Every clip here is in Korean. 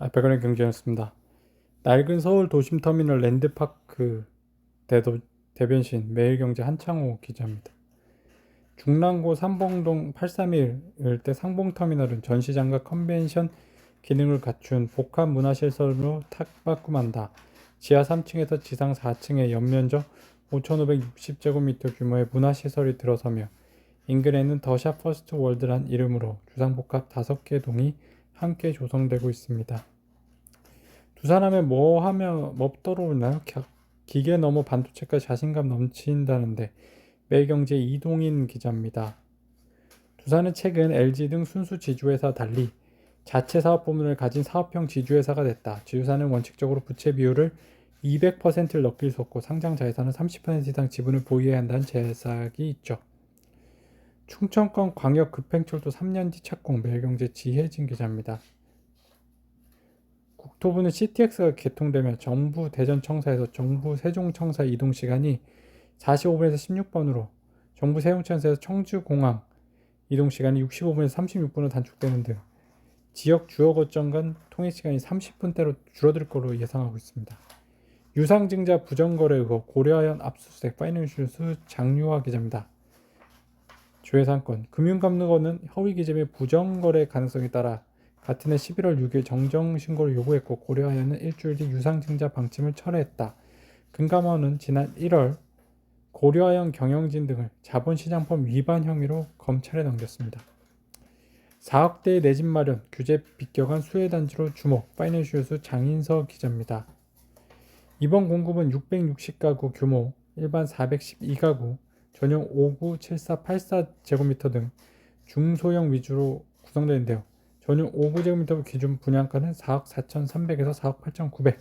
아, 백원의 경제였습니다. 낡은 서울 도심터미널 랜드파크 대도, 대변신 매일경제 한창호 기자입니다. 중랑구 삼봉동 831 일대 상봉터미널은 전시장과 컨벤션 기능을 갖춘 복합 문화시설로 탁바꿈한다. 지하 3층에서 지상 4층에 연면적 5,560제곱미터 규모의 문화시설이 들어서며 인근에는 더샵 퍼스트 월드란 이름으로 주상복합 5개 동이 함께 조성되고 있습니다. 두 사람의 뭐 하며 뭐 떠오르나요? 겨- 기계 넘어 반도체까지 자신감 넘친다는데 매일경제 이동인 기자입니다. 두산은 최근 LG 등 순수 지주회사 달리 자체 사업 부문을 가진 사업형 지주회사가 됐다. 지주사는 원칙적으로 부채 비율을 200%를 넘길 수 없고 상장 자회사는 30% 이상 지분을 보유해야 한다는 제약이 있죠. 충청권 광역 급행철도 3년 뒤 착공 매일경제 지혜진 기자입니다. 국토부는 CTX가 개통되며 정부 대전청사에서 정부 세종청사 이동 시간이 45분에서 16분으로 정부 세종청사에서 청주공항 이동 시간이 65분에서 36분으로 단축되는 등 지역 주요 거점 간 통행 시간이 30분대로 줄어들 것으로 예상하고 있습니다. 유상증자 부정거래 의혹 고려하연 압수수색 파이낸셜스 장유화 기자입니다. 조회상권 금융감독원은 허위 기재의 부정거래 가능성에 따라 같은 해 11월 6일 정정 신고를 요구했고 고려하여는 일주일 뒤 유상증자 방침을 철회했다. 금감원은 지난 1월 고려하연 경영진 등을 자본시장법 위반 혐의로 검찰에 넘겼습니다. 4억 대의 내 집 마련 규제 비껴간 수혜단지로 주목 파이낸셜스 장인서 기자입니다. 이번 공급은 660가구 규모 일반 412가구 전용 59, 74, 84제곱미터 등 중소형 위주로 구성되는데요. 전용 59제곱미터 기준 분양가는 4억 4,300에서 4억 8,900.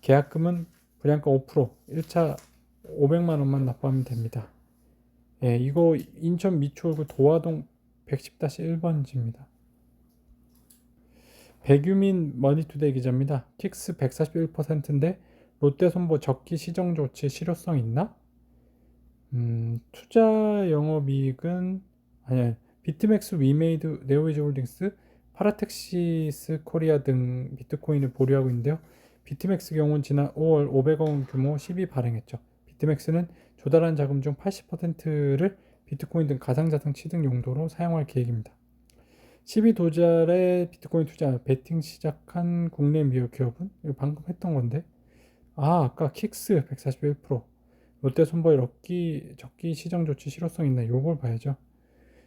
계약금은 분양가 5% 1차 500만 원만 납부하면 됩니다. 예, 이거 인천 미추홀구 도화동 110-1번지입니다. 백유민 머니투데이 기자입니다. 킥스 141%인데 롯데 손보 적기 시정 조치 실효성 있나? 음, 투자 영업이익은 아니야. 비트맥스 위메이드 네오이즈 홀딩스 파라텍시스 코리아 등 비트코인을 보유하고 있는데요. 비트맥스 경우는 지난 5월 500억 원 규모 12 발행했죠. 비트맥스는 조달한 자금 중 80%를 비트코인 등 가상자산 취득 용도로 사용할 계획입니다. 12도달의 비트코인 투자 베팅 시작한 국내 미국 기업은 방금 했던 건데 아 아까 킥스 141% 롯데 손보의 럭키 적기 시정 조치 실효성 있나 요걸 봐야죠.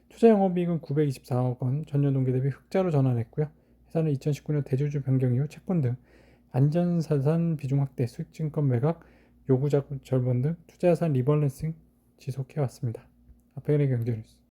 투자 영업이익은 924억 원 전년 동기 대비 흑자로 전환했고요. 회사는 2019년 대주주 변경 이후 채권 등 안전자산 비중 확대, 수익증권 매각, 요구자금 절본 등 투자자산 리밸런싱 지속해 왔습니다. 아페인의 경제 뉴스